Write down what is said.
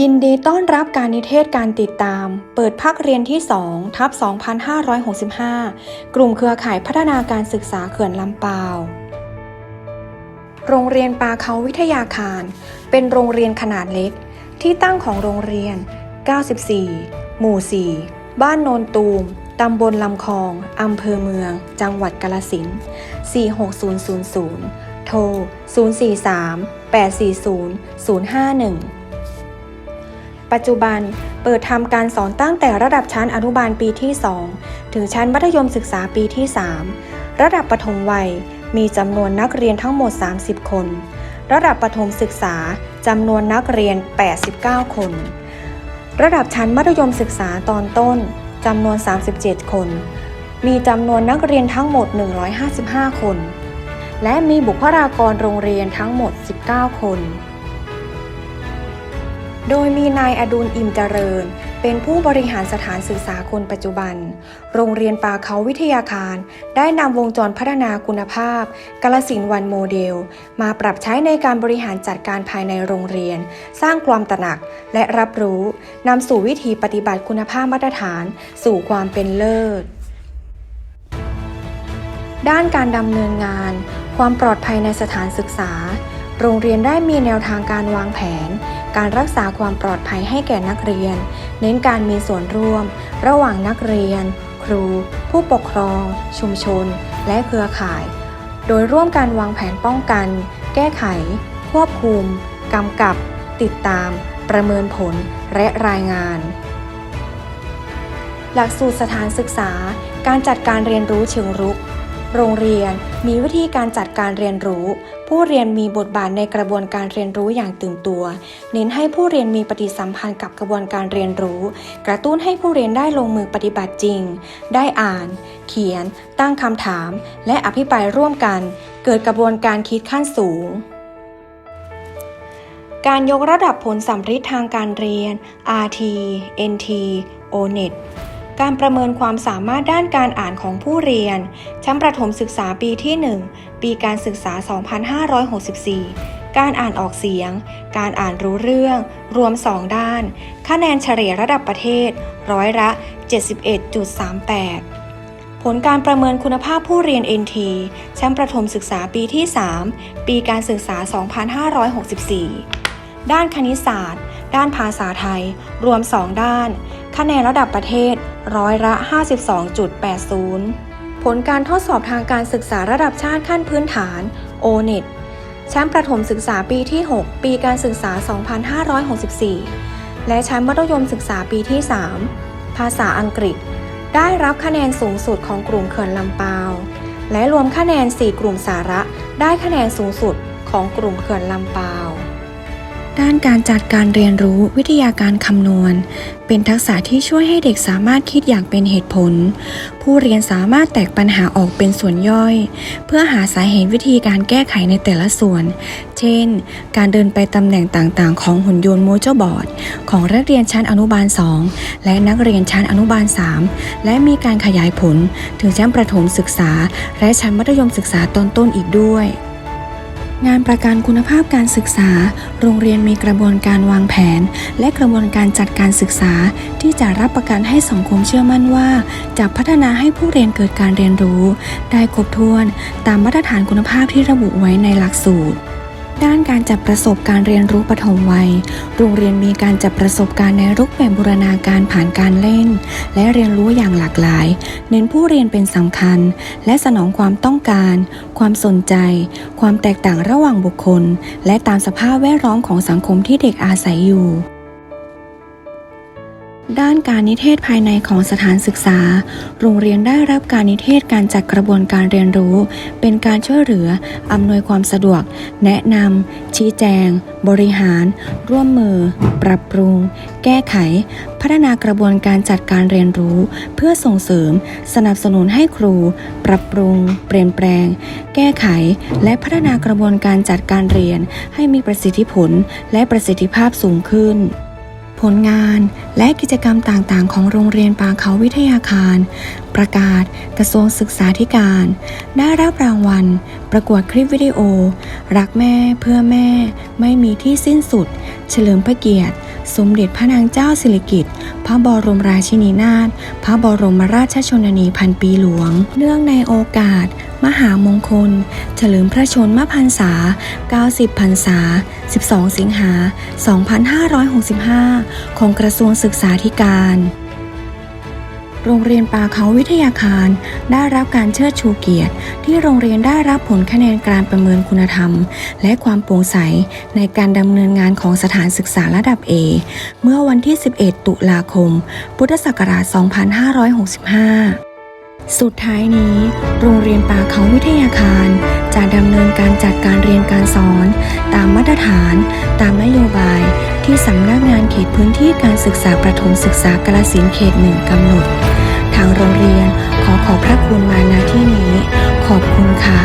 ยินดีต้อนรับการนิเทศการติดตาม เปิดภาคเรียนที่ 2 ทับ 2565 กลุ่มเครือข่ายพัฒนาการศึกษาเขื่อนลำปาว โรงเรียนปาเขาวิทยาคาร เป็นโรงเรียนขนาดเล็ก ที่ตั้งของโรงเรียน 94 หมู่ 4 บ้านโนนตูม ตำบลลำคอง อำเภอเมือง จังหวัดกาลสิน46000 โทร 043 840 051 ปัจจุบันเปิดทำการสอนตั้งแต่ระดับชั้นอนุบาลปีที่ 2 ถึงชั้นมัธยมศึกษาปีที่ 3 ระดับประถมวัยมีจำนวนนักเรียนทั้งหมด 30 คน ระดับประถมศึกษาจำนวนนักเรียน 89 คน ระดับชั้นมัธยมศึกษาตอนต้นจำนวน 37 คน มีจำนวนนักเรียนทั้งหมด 155 คน และมีบุคลากรโรงเรียนทั้งหมด 19 คน โดยมีนายอดุลอิมเจริญ เป็นผู้บริหารสถานศึกษาคนปัจจุบัน โรงเรียนปาเขาวิทยาคาร ได้นำวงจรพัฒนาคุณภาพกาลสินวันโมเดล มาปรับใช้ในการบริหารจัดการภายในโรงเรียน สร้างความตระหนักและรับรู้นำสู่วิธีปฏิบัติคุณภาพมาตรฐาน สู่ความเป็นเลิศ ด้านการดำเนินงาน ความปลอดภัยในสถานศึกษา โรงเรียนได้มีแนวทางการวางแผน การรักษาความปลอดภัยให้แก่นักเรียน เน้นการมีส่วนร่วม ระหว่างนักเรียน ครู ผู้ปกครอง ชุมชน และเครือข่าย โดยร่วมการวางแผนป้องกัน แก้ไข ควบคุม กำกับ ติดตาม ประเมินผล และรายงาน หลักสูตรสถานศึกษา การจัดการเรียนรู้เชิงรุก โรงเรียนมีวิธีการจัดการเรียนรู้ ผู้เรียนมีบทบาทในกระบวนการเรียนรู้อย่างตื่นตัว เน้นให้ผู้เรียนมีปฏิสัมพันธ์กับกระบวนการเรียนรู้ กระตุ้นให้ผู้เรียนได้ลงมือปฏิบัติจริง ได้อ่าน เขียน ตั้งคำถาม และอภิปรายร่วมกัน เกิดกระบวนการคิดขั้นสูงการยกระดับผลสัมฤทธิ์ทางการเรียน RT NT ONET การประเมินความสามารถด้านการอ่านของผู้เรียน ชั้นประถมศึกษาปีที่ 1 ปีการศึกษา 2564 การอ่านออกเสียง การอ่านรู้เรื่อง รวม 2 ด้าน คะแนนเฉลี่ยระดับประเทศ ร้อยละ 71.38ผลการประเมินคุณภาพผู้เรียน NT ชั้นประถมศึกษาปีที่ 3 ปีการศึกษา 2564 ด้านคณิตศาสตร์ ด้านภาษาไทย รวม 2 ด้าน คะแนนระดับประเทศร้อยละ 52.80 ผลการทดสอบทางการศึกษาระดับชาติขั้นพื้นฐาน O-NET ชั้นประถมศึกษาปีที่ 6 ปีการศึกษา 2564 และแชั้นมัธยมศึกษาปีที่ 3 ภาษาอังกฤษ ได้รับคะแนนสูงสุดของกลุ่มเขื่อนลำปาว และรวมคะแนน 4 กลุ่มสาระ ได้คะแนนสูงสุดของกลุ่มเขื่อนลำปาว ด้านการจัดการเรียนรู้วิทยาการคำนวณ เป็นทักษะที่ช่วยให้เด็กสามารถคิดอย่างเป็นเหตุผล ผู้เรียนสามารถแตกปัญหาออกเป็นส่วนย่อย เพื่อหาสาเหตุวิธีการแก้ไขในแต่ละส่วน เช่น การเดินไปตำแหน่งต่างๆ ของหุ่นยนต์โมเจอร์บอร์ด ของนักเรียนชั้นอนุบาล 2 และนักเรียนชั้นอนุบาล 3 และมีการขยายผลถึงชั้นประถมศึกษา และชั้นมัธยมศึกษาตอนต้นอีกด้วย งานประกันคุณภาพการศึกษา โรงเรียนมีกระบวนการวางแผน และกระบวนการจัดการศึกษา ที่จะรับประกันให้สังคมเชื่อมั่นว่า จะพัฒนาให้ผู้เรียนเกิดการเรียนรู้ ได้ครบถ้วน ตามมาตรฐานคุณภาพที่ระบุไว้ในหลักสูตร ด้านการจัดประสบการเรียนรู้ปฐมวัย โรงเรียนมีการจัดประสบการณ์ในรูปแบบบูรณาการผ่านการเล่น และเรียนรู้อย่างหลากหลาย เน้นผู้เรียนเป็นสำคัญ และสนองความต้องการ ความสนใจ ความแตกต่างระหว่างบุคคล และตามสภาพแวดล้อมของสังคมที่เด็กอาศัยอยู่ ด้านการนิเทศภายในของสถานศึกษา โรงเรียนได้รับการนิเทศการจัดกระบวนการเรียนรู้ เป็นการช่วยเหลือ อำนวยความสะดวก แนะนำ ชี้แจง บริหาร ร่วมมือ ปรับปรุง แก้ไข พัฒนากระบวนการจัดการเรียนรู้ เพื่อส่งเสริม สนับสนุนให้ครู ปรับปรุง เปลี่ยนแปลง แก้ไข และพัฒนากระบวนการจัดการเรียน ให้มีประสิทธิผล และประสิทธิภาพสูงขึ้น ผลงานและกิจกรรมต่างๆ ของโรงเรียนปางเขาวิทยาคาร ประกาศกระทรวงศึกษาธิการ ได้รับรางวัล ประกวดคลิปวิดีโอ รักแม่เพื่อแม่ ไม่มีที่สิ้นสุด เฉลิมพระเกียรติ สมเด็จพระนางเจ้าสิริกิติ์พระบรมราชินีนาถพระบรมราชชนนีพันปีหลวง เนื่องในโอกาส มหามงคล เฉลิมพระชนมพรรษา 90 พรรษา 12 สิงหา 2565 ของกระทรวงศึกษาธิการ โรงเรียนป่าเขาวิทยาคาร ได้รับการเชิดชูเกียรติ ที่โรงเรียนได้รับผลคะแนนการประเมินคุณธรรม และความโปร่งใสในการดำเนินงานของสถานศึกษาระดับ A เมื่อวันที่ 11 ตุลาคม พุทธศักราช 2565 สุดท้ายนี้ โรงเรียนปาเขาวิทยาคาร จะดำเนินการจัดการเรียนการสอน ตามมาตรฐาน ตามนโยบาย ที่สำนักงานเขตพื้นที่การศึกษาประถมศึกษากาลสินเขตหนึ่งกำหนด ทางโรงเรียนขอขอบพระคุณมาณที่นี้ ขอบคุณค่ะ